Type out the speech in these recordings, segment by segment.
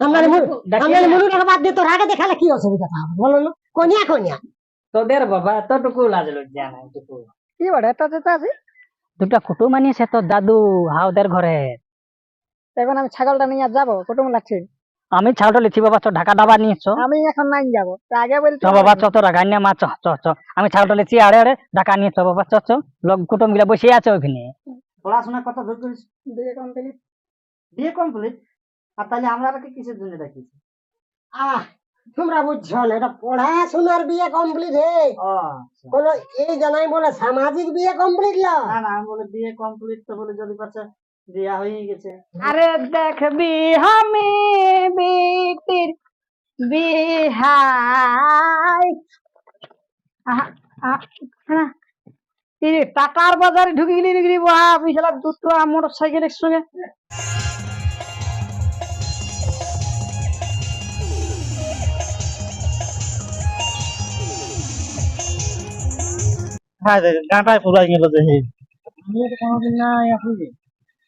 মুনু বাদ দিয়ে তোর আগে দেখালে কি অসুবিধা হবে বলো না। কনিয়া কনিয়া। তোদের বাবা এতটুকু লাজ লজ্জা কি বটে এটা যেতে আছি? দুটা কুটুম আনিয়েছে তোর দাদু হাওদের ঘরে। এখন আমি ছাগলটা নিয়ে যাব কুটুম লাগছে আমি ছাউটা লিখছি বাবা চ ঢাকা ডাবা নিয়েছো আমি এখন নাই যাব। আগে বলছি চ বাবা চ তোরা গান্যা মা চ চ চ আমি ছাউটা লিখছি আড়ে আড়ে ঢাকা নিয়ে চ বাবা চ চ লোক কুটুমগুলা বসে আছে ওখানে পড়াশোনা কত দূর করিস বিয়ে complete। বিয়ে কমপ্লিট? আর তাহলে আমরা কি কিসের জন্য ডাকিছি আহ তোমরা বুঝছ না এটা পড়াশোনার বিয়ে কমপ্লিট হে। ও কোনো এই জানাই বলে সামাজিক বিয়ে কমপ্লিট না? না আমি বলে বিয়ে কমপ্লিট তো বলে যদি পাচ্ছে বিয়া হয়ে গেছে। আরে দেখবি আমি বিটির বিহাই। টাকার বাজারে ঢুকে গেলি নাকি বাহ বিশাল দুটো মোটর সাইকেলের সঙ্গে। হ্যাঁ গাঁটায় পুরাই গেল কোনোদিন আসলে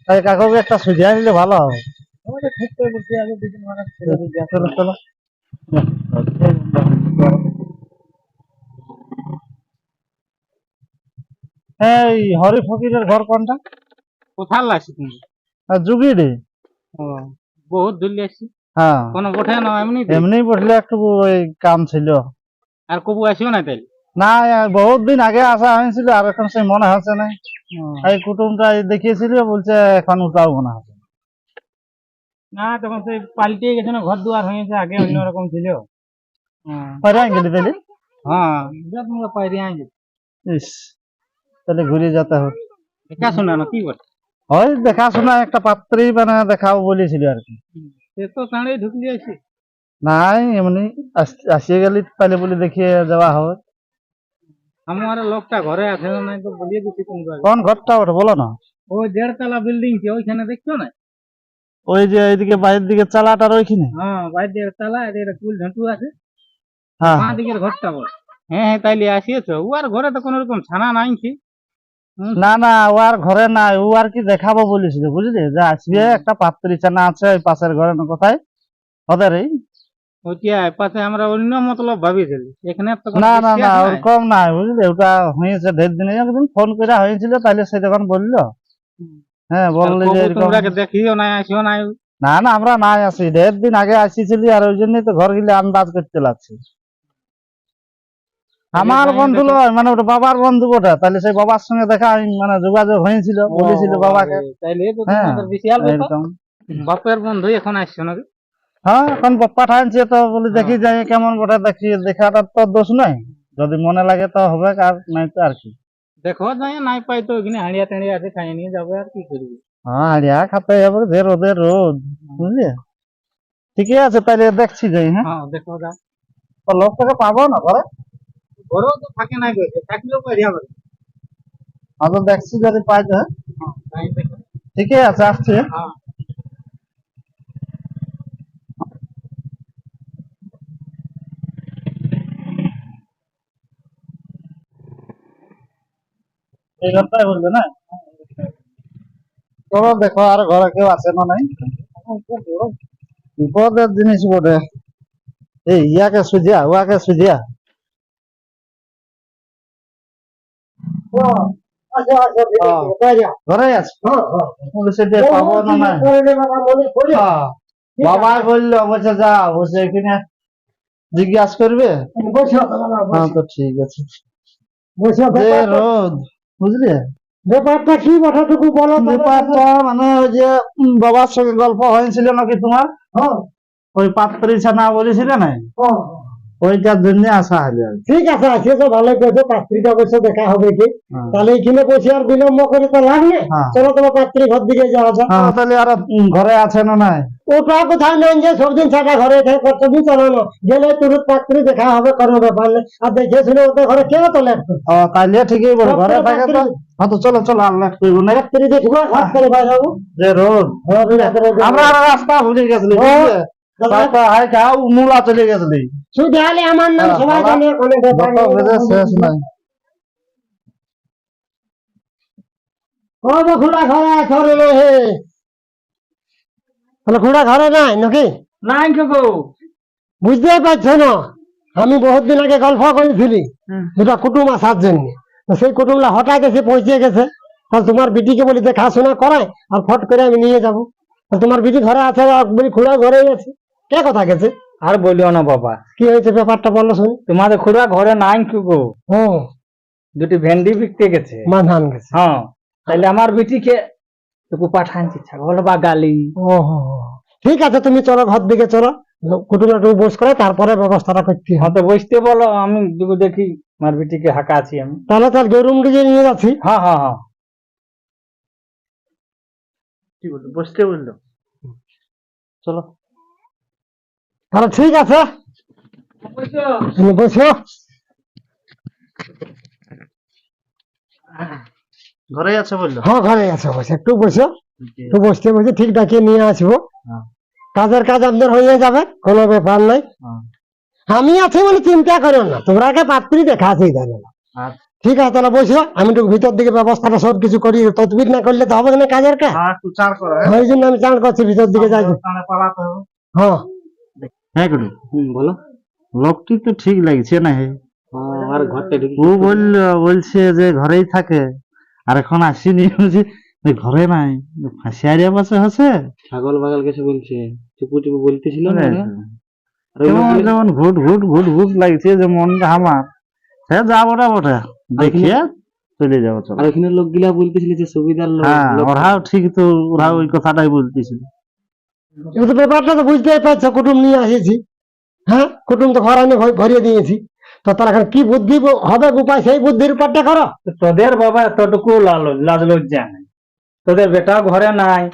তাই কাকুকে একটা সুজিয়া নিলে ভালো হবে। ঠিক করে বলছি আগে দুদিন চলো চলো এই হরি ফকিরের ঘর কোনটা? কোথায় লাগছে তুমি? যুগি রে বহুত দূর আসছি হ্যাঁ। কোনো বঠে না এমনি এমনি বসলে একটু কাম ছিল। আর কবু আসিও না তাই না বহুত দিন আগে আসা হয়েছিল আর এখন সে মনে হচ্ছে না। এই কুটুমটা দেখিয়েছিল বলছে এখন ওটাও মনে হচ্ছে না। তখন সেই পাল্টিয়ে গেছে না ঘর দুয়ার হয়েছে আগে অন্যরকম ছিল। পারে গেলি তাহলে হ্যাঁ তোমরা আগে ইস তাহলে ঘুরে যেতে হবে। দেখা শোনা না কি বলে? ওই দেখাশোনা একটা পাত্রী মানে দেখাবো বলেছিল আর কি। সে তো সাড়ে ঢুকলি আসি নাই এমনি আস- আসিয়ে গেলি তাহলে বলে দেখিয়ে যাওয়া হবে। আমার লোকটা ঘরে আছে না নাই তো বলিয়ে দিচ্ছি তোমরা কোন ঘরটা ওটা বলো না। ওই দেড়তলা বিল্ডিং কি ওইখানে দেখছ না? ওই যে এইদিকে বাইরের দিকে চালাটার ওইখানে? হ্যাঁ বাইরে দেড়তলা এর কুল ঝাঁটু আছে। হ্যাঁ। বাঁ দিকের ঘরটা বল। হ্যাঁ হ্যাঁ তাইলে আসিয়েছো। ও আর ঘরে তো কোনো রকম ছানা নাই কি না না ও আর ঘরে নাই ও আর কি দেখাবো বলেছিল বুঝলি? যে আসবে একটা পাত্রী চানা আছে ওই পাশের ঘরে না কোথায় ওদের পাশে আমরা অন্য মতলব ভাবিছিলি। এখানে না না না নাই। ওরকম নাই বুঝলি? ওটা হয়েছে ঢের দিনে একদিন ফোন করে হয়েছিল তাহলে সে তখন বলল। হ্যাঁ বললি যে কবু দেখিও নাই আসিও নাই। না না আমরা নাই আসি ঢের দিন আগে আসিছিলি আর ওই জন্যই তো ঘর গিলে আন্দাজ করতে লাগছে। আমার বন্ধু। লয় মানে ওটা বাবার বন্ধু ওটা তাহলে সেই বাবার সঙ্গে দেখা মানে যোগাযোগ হয়েছিল বলেছিল বাবাকে। হ্যাঁ, বিশাল বাপের বন্ধু এখন আসছো নাকি? হ্যাঁ এখন পাঠানছে তো বলে দেখি যাই কেমন বটে দেখি দেখাটা তো দোষ নাই। যদি মনে লাগে তো হবে আর নাই তো আর কি। দেখো যাই নাই পাই তো ওখানে হাঁড়িয়া টাড়িয়া আছে খাই নিয়ে যাবে আর কি করবি হ্যাঁ হারিয়া খাতে যাবে যে রোদের রোদ বুঝলি? ঠিকই আছে তাহলে দেখছি যাই হ্যাঁ। হ্যাঁ দেখো যা। তো লোকটাকে পাবো না ঘরে? ঘরেও তো থাকে নাই থাকলেও পাই যাবে। আমি তো দেখছি যদি পাই হ্যাঁ? হ্যাঁ ঠিকই আছে আসছে। হ্যাঁ। এই ঘরটাই বলবে না? চলো দেখো আর ঘরে কেউ আছে না নাই? বিপদের জিনিস বটে। এই ইয়াকে সুজিয়া উয়াকে সুজিয়া। না নাই? হ্যাঁ। বাবা বলল বলছে যা বসে এখানে জিজ্ঞাসা করবে? হ্যাঁ ঠিক আছে। রোদ। বুঝলি ব্যাপারটা কি কথাটুকু বলো। ব্যাপারটা মানে ওই যে বাবার সঙ্গে গল্প হয়েছিল নাকি তোমার হ্যাঁ, ওই পাত্রী ছানা বলেছিলে না হ্যাঁ। ওইটার জন্য আসা হলো ঠিক আছে আছে তো ভালো করেছ পাত্রীটা অবশ্য দেখা হবে কি? হ্যাঁ। তাহলে এখানে বসে আর বিলম্ব করে তো লাভ নেই। হ্যাঁ। চলো তোমার পাত্রী ঘর দিকে যাওয়া যাক। হ্যাঁ তাহলে আর ঘরে আছে না নাই? ওটা কোথায় নেই যে সবদিন ছাড়া ঘরে থেকে কতদিন চালানো গেলে তুরুত পাত্রী দেখা হবে কোনো ব্যাপার নেই। আর দেখে শুনে ওদের ঘরে কেউ তো ও তাইলে ঠিকই বল ঘরে থাকে তো। হ্যাঁ তো চলো চলো আল্লাহ করব না। পাত্রী দেখব হাত করে বাইরে হব যে রোদ। আমরা রাস্তা ভুলে গেছিলি মূলা চলে গেছিলি আমার নাম হ্যাঁ, সবাই জানে শেষ নাই। ও ঘরে ঘরে হে। তাহলে ঘোড়া ঘরে নাই নাকি? নাই গো বুঝতেই পারছ না? আমি বহুত দিন আগে গল্প করেছিলি। দুটা কুটুম আসার জন্য সেই কুটুমলা হঠাৎ এসে পৌঁছে গেছে। আর তোমার বিটিকে বলি দেখাশোনা করায় আর ফট করে আমি নিয়ে যাব। তোমার বিটি ঘরে আছে বলি খুড়া ঘরে আছে। কে কথা গেছে আর বলিও না বাবা। কি হয়েছে ব্যাপারটা বলো শুনি। তোমাদের খুড়া ঘরে নাই কি গো? ও। দুটি ভেন্ডি বিকতে গেছে। মানহান গেছে। হ্যাঁ। তাহলে আমার বিটিকে টুকু পাঠানছি ছাগল বা গালি। ও। ঠিক আছে তুমি চলো ঘর দিকে চলো। কুটুমলা টুকু বস করে তারপরে ব্যবস্থাটা করতে হ্যাঁ তো বসতে বলো আমি দুটো দেখি আমার বিটিকে হাঁকা আছি আমি। তাহলে তার গরুম ডিজে নিয়ে যাচ্ছি। হ্যাঁ হ্যাঁ হ্যাঁ। কি বলল? বসতে বলল? চলো। তাহলে ঠিক আছে। তুমি বসো। ঘরে আছে বলল? হ্যাঁ ঘরে আছে বসে। একটু বসো। একটু বসতে বসে ঠিক ডাকিয়ে নিয়ে আসব। হ্যাঁ। কাজের কাজ আমাদের হয়ে যাবে কোনো ব্যাপার নাই। হ্যাঁ। আমি আছি বলে চিন্তা করো না। তোমরা আগে পাত্রী দেখা আছে জানো না। ঠিক আছে তাহলে বসো। আমি একটু ভিতর দিকে ব্যবস্থাটা সব কিছু করি তদবির না করলে তো হবে না কাজের কাজ। হ্যাঁ? ওই জন্য আমি চান করছি ভিতর দিকে যাই। হ্যাঁ। হ্যাঁ গুরু। বলো। লোকটি তো ঠিক লাগছে না হে। আর ঘরটা ও বলল বলছে যে ঘরেই থাকে। আর এখন আসিনি। বলছে ঘরে নাই। ফাঁসিয়ারিয়া পাশে আছে। ছাগল বাগাল কিছু বলছে। চুপু চুপু বলতেছিল না? আর ওই যেমন ঘুট ঘুট ঘুট ঘুট লাগছে যে মনটা আমার। সে যাব না বটে দেখিয়ে চলে যাব আর ওখানে লোকগুলা বলতেছিল যে সুবিধার লোক হ্যাঁ লোক- ওরাও ঠিক তো ওরা ওই কথাটাই বলতেছিল। কিন্তু ব্যাপারটা তো বুঝতেই পারছ কুটুম নিয়ে আসিছি হ্যাঁ? কুটুম তো ঘর আমি ভরিয়ে দিয়েছি। তো তার এখন কি বুদ্ধি হবে উপায় সেই বুদ্ধির উপরটা করো। তোদের বাবা এতটুকু লাজ লজ্জা নাই। তোদের বেটা ঘরে নাই।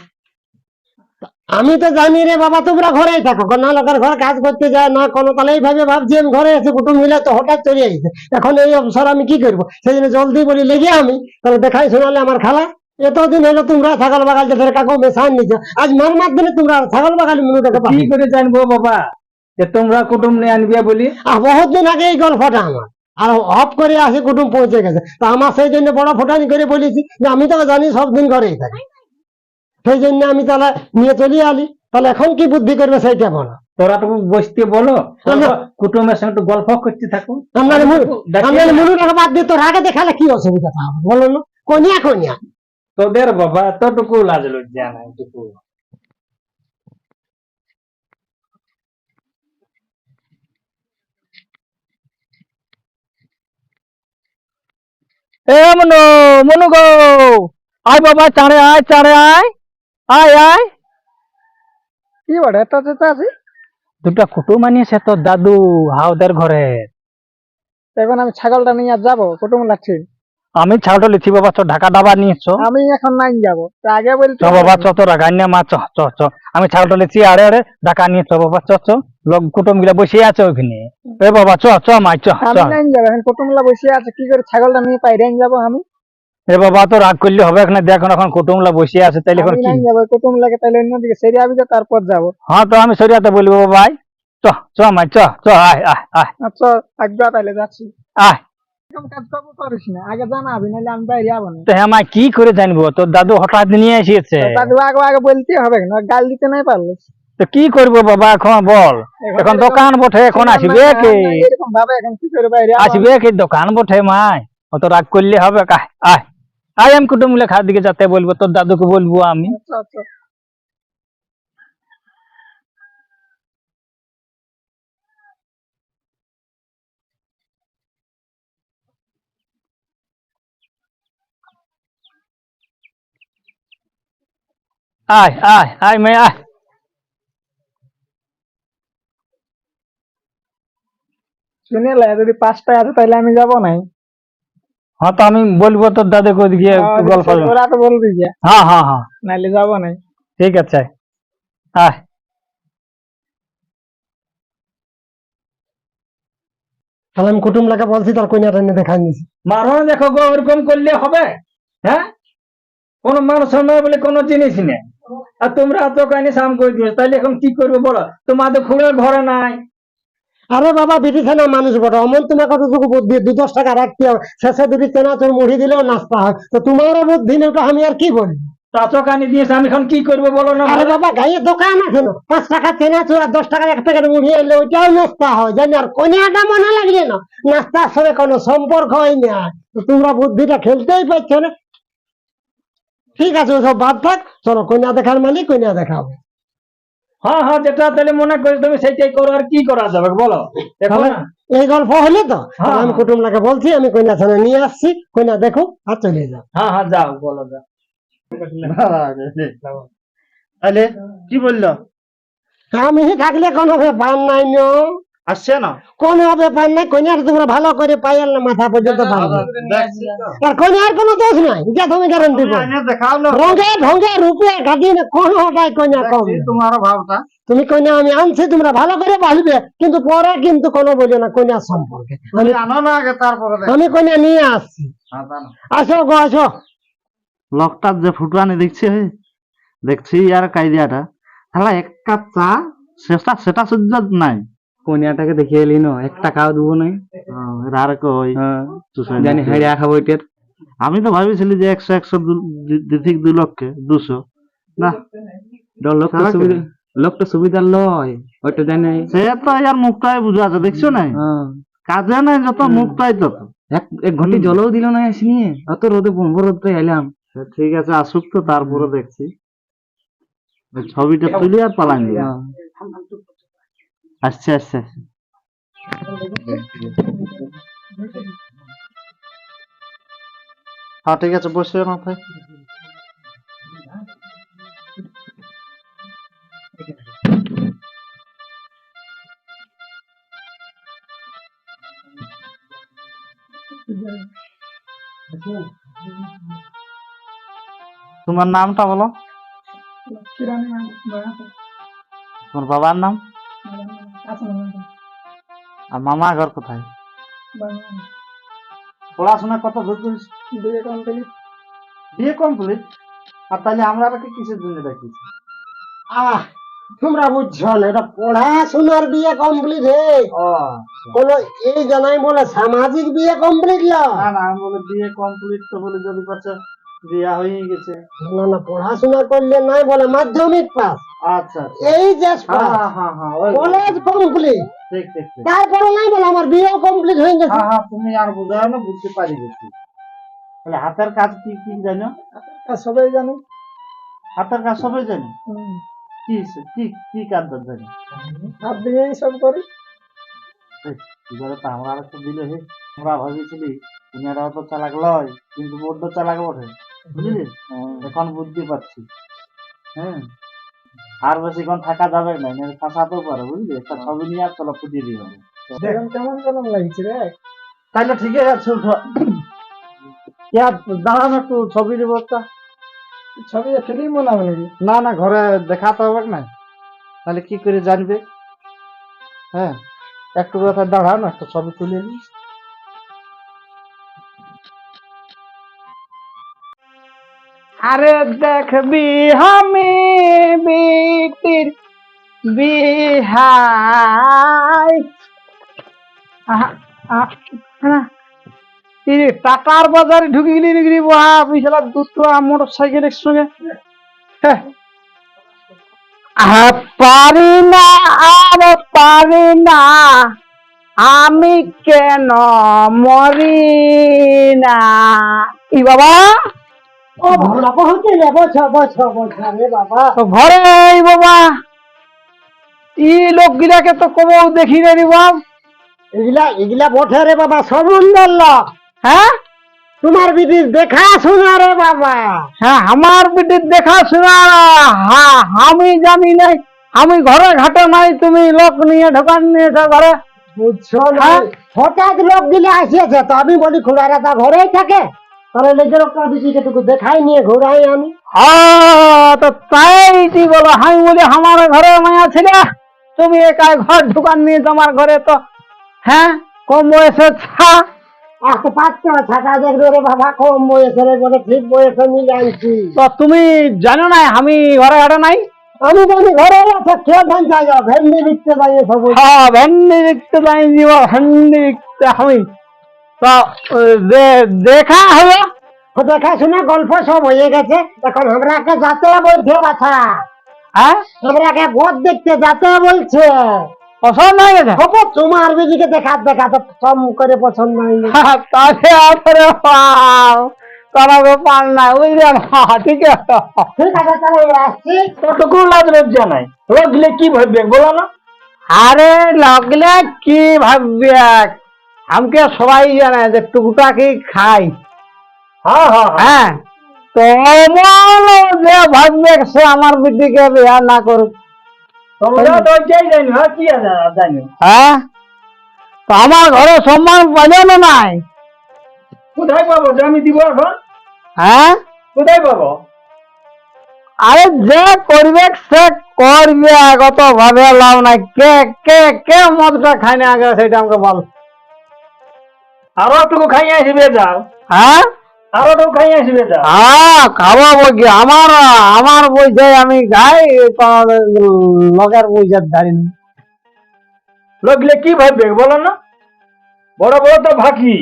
আমি তো জানি রে বাবা তোমরা ঘরেই থাকো। না লোকের ঘরে কাজ করতে যায় না কোনো তাহলে এইভাবে ভাবছি আমি ঘরে এসে কুটুম মিলে তো হঠাৎ চলে আসছে এখন এই অবসর আমি কি করব? সেই জন্য জলদি বলি লেগে আমি তাহলে দেখাই শোনালে আমার খালা। এতদিন হলো তোমরা ছাগল বাগাল যে কাকু মেশান নিছো আজ মার মাধ্যমে তোমরা ছাগল বাগাল মিনুটাকে কি করে জানব বাবা? যে তোমরা কুটুম নিয়ে আনবে বলি। বহুত দিন আগে এই গল্পটা আমার। আর অফ করে আসে কুটুম পৌঁছে গেছে। তা আমার সেই জন্য বড় ফোটানি করে বলেছি যে আমি তো জানি সব দিন ঘরেই থাকি। সেই জন্য আমি তাহলে নিয়ে চলে আলি। তাহলে এখন কি বুদ্ধি করবে সেইটা বলো। তোরা তো বসতে বলো। কুটুমের সঙ্গে একটু গল্প করতে থাকো। আমরা ডাকিয়ে আপনার না। মনুটাকে বাদ দিয়ে তোর আগে দেখালে কি অসুবিধা বলো না। কনিয়া কনিয়া। তোদের বাবা এতটুকু লাজ লজ্জা নাই টুকু এ মনু মনু গো। আয় বাবা চাঁড়ে আয় চাঁড়ে আয়। আয় আয়। কি বড় এত চেতা আছে দুটা কুটুম আনিয়েছে তোর দাদু হাওদের ঘরে। এখন আমি ছাগলটা নিয়ে আর যাব কুটুম লাগছে। আমি ছাউটা লিখছি বাবা চ ঢাকা ডাবা নিয়েছ আমি এখন নাই যাব। আগে বলছি বাবা চ তো রাগান্যা মা চ চ চ আমি ছাউটা লিখছি আড়ে আড়ে ঢাকা নিয়ে চ বাবা চ চ লোক কুটুমগুলা বসে আছে ওইখানে। এ বাবা চ চ মাই চ আমি নাই যাব এখন কুটুমলা বসে আছে কি করে ছাগলটা নিয়ে পাইরে যাব আমি? এ বাবা তো রাগ করলে হবে এখানে দেখ এখন কুটুম কুটুমলা বসে আছে তাইলে এখন কি? নাই যাব কুটুম লাগে তাহলে অন্যদিকে সেরে আবি তো তারপর যাব। হ্যাঁ তো আমি সরিয়াতে বলব ভাই। চ চ মাই চ চ আয় আয় আয়। আচ্ছা আজ্ঞা তাহলে যাচ্ছি। আয়। এরকম কাজ করব করিস না। আগে জানাবি নাহলে আমি বাইরে যাব না। তো হ্যাঁ কি করে জানব? তোর দাদু হঠাৎ নিয়ে এসেছে। দাদু আগে আগে বলতে হবে না গাল দিতে নাই পারলে। তো কি করব বাবা এখন বল। এখন দোকান বটে এখন আসবে কে? আসবে কি? দোকান বটে মাই অত রাগ করলে হবে আয়। আয় আমি কুটুম মিলে খাওয়ার দিকে যেতে বলব তোর দাদুকে বলব আমি। আচ্ছা আচ্ছা। আয় আয় আয় মেয়ে আয় শুনে যদি পাঁচটায় আছে তাহলে আমি যাব নাই। হ্যাঁ তো আমি বলব তোর দাদুকে ওদিকে একটু গল্প ওরা তো বলবি যে হ্যাঁ হ্যাঁ হ্যাঁ। নাহলে যাব নাই। ঠিক আছে। আয়। তাহলে আমি কুটুমলাকে বলছি তার কনিয়াটা নিয়ে দেখাই নিয়েছি মারণ দেখো গো ওরকম করলে হবে হ্যাঁ? কোন মান সম্মান বলে কোনো জিনিস নেই। আর তোমরা কাহিনী সাম করে দিয়েছ তাহলে এখন কি করব বলো? তোমাদের খুঁড়ে ঘরে নাই। আরে বাবা বিটি থানা মানুষ বটে। অমন তোমার কতটুকু বুদ্ধি দু দশ টাকা রাখতে হবে। শেষে দুটি চেনা তোর মুড়ি দিলেও নাস্তা হয়। তো তোমারও বুদ্ধি নেই আমি আর কি বলি চাচক আনি দিয়েছে আমি এখন কি করব বলো না আরে বাবা গায়ে দোকান আছে না। পাঁচ টাকা চেনা চুরা দশ টাকার এক প্যাকেট মুড়ি এলে ওইটাও নাস্তা হয় জানি। আর কনিয়াটা মনে লাগলে না নাস্তার সঙ্গে কোনো সম্পর্ক হয় না তোমরা বুদ্ধিটা খেলতেই পারছ না। ঠিক আছে ওসব বাদ থাক। চলো কন্যা দেখার মালিক কন্যা দেখাবো হ্যাঁ হ্যাঁ যেটা তাহলে মনে করি তুমি সেইটাই করো আর কি করা যাবে বলো। এই গল্প হলে তো? আমি। কুটুমলাকে বলছি আমি কন্যা ছানা নিয়ে আসছি। কন্যা দেখো আর চলে যাও। হ্যাঁ হ্যাঁ যাও বলো যাও। তাহলে কি বলল? আমি থাকলে কোনো ব্যাপার নাই আসছে না? কোনো ব্যাপার নাই কন্যার তোমরা ভালো করে পাইল না মাথা পর্যন্ত তো। আর কন্যার কোনো দোষ নাই যা তুমি গ্যারান্টি রঙে ঢঙ্গে রূপে কন্যা কম। তোমার ভাবটা। তুমি কন্যা আমি আনছি তোমরা ভালো করে বাঁচবে কিন্তু পরে কিন্তু কোনো বলো না কন্যার সম্পর্কে। আমি আনো না আগে তারপরে আমি কন্যা নিয়ে আসছি। হ্যাঁ। আসো গো আসো। লোকটার যে ফুটুয়ানি দেখছি দেখছি আর কাইদিয়াটা তাহলে এক কাপ চা সেটা সেটা সহ্য নাই। কনিয়াটাকে দেখে এলি না এক টাকাও দেবো নাই। হ্যাঁ, আর কই? চুষাই জানি। হেড়ে খাব এটার আমি তো ভাবিছিলি যে একশো একশো দু- দি- লক্ষে দুশো। না লোকটা? সুবিধা লোকটা সুবিধার লয় ওইটা জানি। সে তো আর মুখটাই বুঝা আছে দেখছ নাই? হ্যাঁ। কাজে নাই যত মুখটাই তত। এক এক হুম। জলও দিল না আসনি। অত রোদে পম্প রোদে এলাম। ঠিক আছে আসুক তো তারপরে দেখছি। ছবিটা তুলি আর পালান হ্যাঁ। আসছে আসছে আসছে। হ্যাঁ ঠিক আছে বসে মাথায়। তোমার নামটা বলো। তোমার বাবার নাম? আর মামা ঘর কোথায়? পড়াশোনা কত দূর করিস বিয়ে কমপ্লিট আর তাহলে আমরা আর কিসের জন্য দেখিস আহ তোমরা বুঝছ না এটা পড়াশোনার বিয়ে কমপ্লিট হে। ও কোন এই জানাই বলে সামাজিক বিয়ে কমপ্লিট না? না আমি বলে বিয়ে কমপ্লিট তো বলে যদি পাচ্ছে বিয়া হয়ে গেছে। না না পড়াশোনা করলে নাই বলে মাধ্যমিক পাস। আচ্ছা আচ্ছা। এই যে হ্যাঁ হ্যাঁ হ্যাঁ কলেজ কমপ্লিট ঠিক ঠিক ঠিক। তারপরে নাই বলে আমার বিয়ে কমপ্লিট হয়ে গেছে। হ্যাঁ হ্যাঁ তুমি আর বুঝাও না বুঝতে পারি গেছি তাহলে হাতের কাজ কি কি জানো? কাজ সবাই জানো। হাতের কাজ সবাই জানো? কি কি কি কাজ জানো? হাত দিয়ে সব করি। এবারে তো আমরা তো দিলে হে। আমরা ভাবিছিলি দুনিয়াটা তো চালাক লয় কিন্তু বড্ড চালাক বটে। বুঝলি? এখন বুদ্ধি পাচ্ছি। হ্যাঁ? আর বেশিক্ষণ থাকা যাবে না ফাঁসাতেও পারে বুঝলি? একটা ছবি নিয়ে আর চলো ফুটিয়ে দিয়ে হবে। কেমন কেমন লাগছে রে? তাহলে ঠিক আছে উঠো দাঁড়ানো একটু ছবির ব্যবস্থা ছবি ফিল্ম বানাবে নাকি? না না ঘরে দেখাতে হবে না। তাহলে কি করে জানবে? হ্যাঁ? একটু কথা দাঁড়াও না একটা ছবি তুলে নিই আরে দেখবি আমি বিটির বিহাই। আহা, আহা, না। এই রে, টাটার বাজারে ঢুকে গেলি নাকি বাহা বিশাল দুটো মোটর সাইকেলের সঙ্গে পারি না আর পারি না আমি কেন মরি না? ই বাবা। ও বাবা বহুত রে বছ বছ বছ রে বাবা। ঘরে এই বাবা। ই লোকগুলাকে তো কবও দেখি রে রে বাপ। এগুলা এগুলা বঠে রে বাবা সমুন্দর লোক। হ্যাঁ? তোমার দেখা শোনা রে বাবা। হ্যাঁ আমার বেটির দেখা শোনা হ্যাঁ আমি জানি নাই আমি ঘরে ঘাটে নাই তুমি লোক নিয়ে ঢোকান নিয়েছো ঘরে। বুঝছ না হ্যাঁ? হঠাৎ লোকগুলো আসিয়েছে তো আমি বলি খুড়ারা তা ঘরেই থাকে? তাহলে লেগের একটা দিদিকে দেখাই নিয়ে ঘুরাই আমি। হ্যাঁ তো তাই কি বলো আমি বলি আমার ঘরে মায়া ছিল। তুমি একাই ঘর ঢুকান নিয়েছো আমার ঘরে তো হ্যাঁ কম বয়সে ছা। আহ তো পাঁচটা ছাকা দেখবে রে বাবা কম বয়সের বলে ঠিক বয়সে মিলে আনছি। তো তুমি জানো না আমি ঘরে ঘাটে নাই? আমি বলি ঘরে আছে কে ধান যাই ভেন্ডি বিকতে যাই সব হ্যাঁ ভেন্ডি দেখতে যাই ভেন্ডি দেখতে আমি। তো দেখা হলো। দেখাশোনা গল্প সব হয়ে গেছে। এখন আমরাকে যাতে বলছে বাছা। হ্যাঁ? আমরাকে ভোট দেখতে যাতে বলছে। পছন্দ হয়ে গেছে? হব তোমার বিদিকে দেখা দেখা তো কম করে পছন্দ হয়নি তাহলে আপরে পাও তারা ব্যাপার না বুঝলেন হ্যাঁ, ঠিক আছে। ঠিক আছে তাহলে আমরা আসছি। কতটুকু লাজ লজ্জা নাই? লাগলে কি ভাববে বলো না। আরে লাগলে কি ভাববে? আমাকে সবাই জানে যে টুকটাকি খাই। হ্যাঁ হ্যাঁ হ্যাঁ। হ্যাঁ তো অমন যে ভাববে সে আমার বিটিকে বিয়া না করুক। তোমরা হ্যাঁ কি হ্যাঁ তো আমার ঘরে সম্মান পাইলে না নাই? কোথায় পাবো? আমি দিব এখন? হ্যাঁ? কোথায় পাবো? আরে যে করবে সে করবে কত ভাবে লাভ নাই। কে কে কে মদটা খাই না আগে সেটা আমাকে বল। আরও একটু খাইয়ে আসবে যাও। হ্যাঁ? আরও একটু খাইয়ে আসবে যাও। হ্যাঁ খাব বই আমার আমার বইছে আমি খাই লগের বইছে ধারিনি লাগলে কি ভাববে বলো না? বড় বড় তো ভাকি।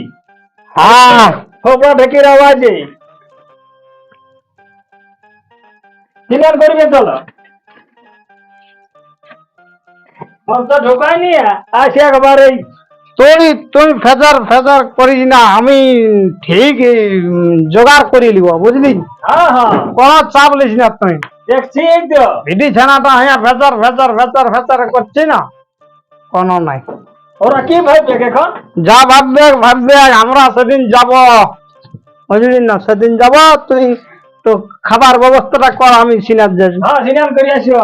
হ্যাঁ। খোপড়া ঢেকির আওয়াজে। সিনার করবে চলো। তো ঢোকায় নিয়ে আসে একবার এই তুই তুই ফেজার ফেজার করিস না আমি ঠিক জোগাড় করে নিব বুঝলি? হ্যাঁ হ্যাঁ। কোনো চাপ লিস না তুই। দেখছি ভিডি ছানাটা হ্যাঁ ফেচার ফেচার ফেচার ফেচার করছি না। কোনো নাই। ওরা কি ভাববে এখন? যা ভাববে ভাববে আমরা সেদিন যাব। বুঝলি না? সেদিন যাব তুই তো খাবার ব্যবস্থাটা কর আমি সিনার যাচ্ছি হ্যাঁ সিনার করে আসিও